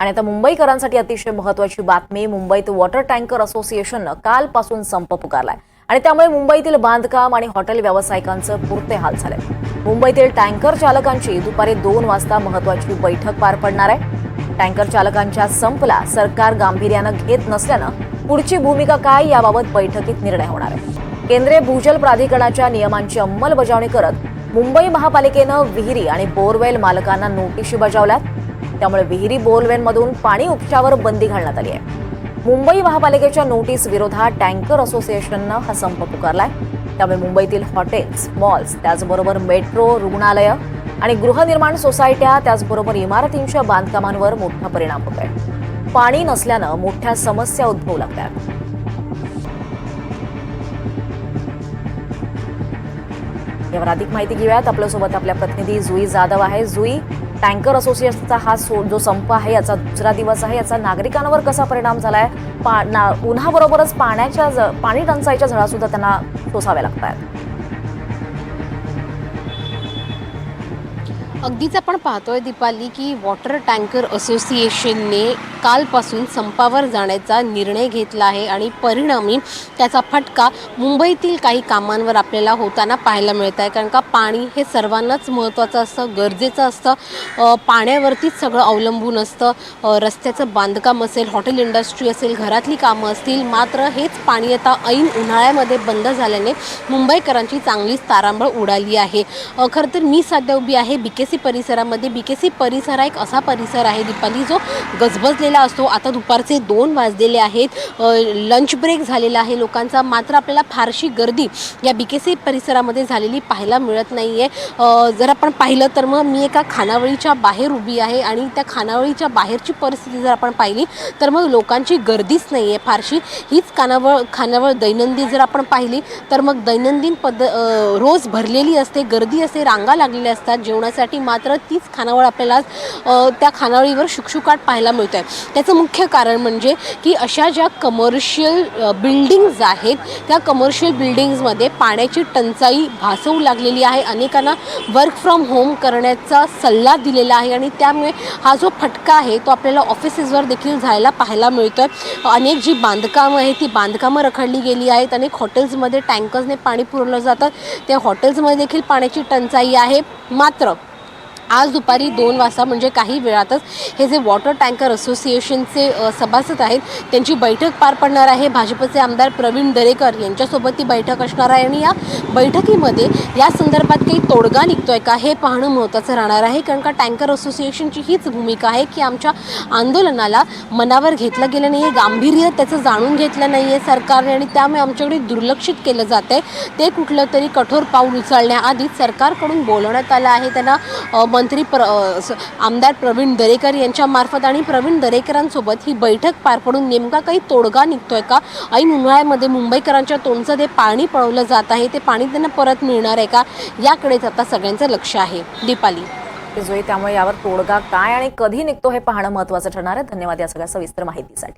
आणि आता मुंबईकरांसाठी अतिशय महत्वाची बातमी मुंबईत वॉटर टँकर असोसिएशननं कालपासून संप पुकारलाय. आणि त्यामुळे मुंबईतील बांधकाम आणि हॉटेल व्यावसायिकांचं पुरते हाल झाले मुंबईतील टँकर चालकांची दुपारी दोन वाजता महत्वाची बैठक पार पडणार आहे. टँकर चालकांच्या संपला सरकार गांभीर्यानं घेत नसल्यानं पुढची भूमिका काय याबाबत बैठकीत निर्णय होणार आहे. केंद्रीय भूजल प्राधिकरणाच्या नियमांची अंमलबजावणी करत मुंबई महापालिकेनं विहिरी आणि बोरवेल मालकांना नोटिशी बजावल्यात. त्यामुळे विहिरी बोरवेलमधून पाणी उपशावर बंदी घालण्यात आली आहे. मुंबई महापालिकेच्या नोटीस विरोधात टँकर असोसिएशननं हा संप पुकारलाय. त्यामुळे मुंबईतील हॉटेल्स मॉल्स त्याचबरोबर मेट्रो रुग्णालयं आणि गृहनिर्माण सोसायट्या त्याचबरोबर इमारतींच्या बांधकामांवर मोठा परिणाम होत आहे पाणी नसल्यानं मोठ्या समस्या उद्भवू लागतात यावर अधिक माहिती घेऊयात. आपल्यासोबत आपल्या प्रतिनिधी जुई जाधव आहे. जुई टँकर असोसिएशनचा हा सो जो संप आहे याचा दुसरा दिवस आहे याचा नागरिकांवर कसा परिणाम झाला आहे पा ना उन्हाबरोबरच पाण्याच्या ज- पाणी टंचाईच्या झळासुद्धा त्यांना सोसाव्या लागत आहेत अगदीच आपण पाहतोय दीपाली की वॉटर टँकर असोसिएशनने कालपासून संपावर जाण्याचा निर्णय घेतला आहे आणि परिणामी त्याचा फटका मुंबईतील काही कामांवर आपल्याला होताना पाहायला मिळत आहे. कारण का पाणी हे सर्वांनाच महत्त्वाचं असतं गरजेचं असतं. पाण्यावरतीच सगळं अवलंबून असतं. रस्त्याचं बांधकाम असेल हॉटेल इंडस्ट्री असेल घरातली कामं असतील मात्र हेच पाणी आता ऐन उन्हाळ्यामध्ये बंद झाल्याने मुंबईकरांची चांगलीच तारांबळ उडाली आहे. खरं तर मी सध्या उभी आहे बी के सी परिसरामध्ये बी के सी परिसर हा एक असा परिसर आहे दीपाली जो गजबजलेला असतो. आता दुपारचे दोन वाजलेले आहेत. लंच ब्रेक झालेला आहे लोकांचा. मात्र आपल्याला फारशी गर्दी या बी के सी परिसरामध्ये झालेली पाहायला मिळत नाही आहे जर आपण पाहिलं तर मग मी एका खानावळीच्या बाहेर उभी आहे आणि त्या खानावळीच्या बाहेरची परिस्थिती जर आपण पाहिली तर मग लोकांची गर्दीच नाही आहे फारशी. हीच खानावळ खानावळ दैनंदिन जर आपण पाहिली तर मग दैनंदिन पद्ध रोज भरलेली असते गर्दी असते रांगा लागलेल्या असतात जेवणासाठी मात्र तीच खानावळ आपल्याला त्या खानावळीवर शुकशुकाट पाहायला मिळत आहे त्याचं मुख्य कारण म्हणजे की अशा ज्या कमर्शियल बिल्डिंग्ज आहेत त्या कमर्शियल बिल्डिंग्जमध्ये पाण्याची टंचाई भासवू लागलेली आहे. अनेकांना वर्क फ्रॉम होम करण्याचा सल्ला दिलेला आहे आणि त्यामुळे हा जो फटका आहे तो आपल्याला ऑफिसेसवर देखील जायला पाहायला मिळतो आहे अनेक जी बांधकामं आहेत ती बांधकामं रखडली गेली आहेत. अनेक हॉटेल्समध्ये टँकर्सने पाणी पुरवलं जातं. त्या हॉटेल्समध्ये देखील पाण्याची टंचाई आहे. मात्र आज दुपारी दोन वाजता म्हणजे काही वेळातच हे जे वॉटर टँकर असोसिएशनचे सभासद आहेत त्यांची बैठक पार पडणार आहे. भाजपचे आमदार प्रवीण दरेकर यांच्यासोबत ती बैठक असणार आहे आणि या बैठकीमध्ये या संदर्भात काही तोडगा निघतोय का हे पाहणं महत्त्वाचं राहणार आहे. कारण का टँकर असोसिएशनची हीच भूमिका आहे की आमच्या आंदोलनाला मनावर घेतलं गेलं नाही आहे गांभीर्य त्याचं जाणून घेतलं नाही आहे सरकारने आणि त्यामुळे आमच्याकडे दुर्लक्षित केलं जात आहे ते कुठलं तरी कठोर पाऊल उचलण्याआधी सरकारकडून बोलवण्यात आलं आहे. त्यांना मंत्री प्र आमदार प्रवीण दरेकर यांच्यामार्फत आणि प्रवीण दरेकरांसोबत ही बैठक पार पडून नेमका काही तोडगा निघतोय का? ऐन उन्हाळ्यामध्ये मुंबईकरांच्या तोंडचं जे पाणी पळवलं जात आहे ते पाणी त्यांना परत मिळणार आहे का? याकडेच आता सगळ्यांचं लक्ष आहे. दीपाली. त्यामुळे यावर तोडगा काय आणि कधी निघतो हे पाहणं महत्वाचं ठरणार आहे. धन्यवाद या सगळ्या सविस्तर माहितीसाठी.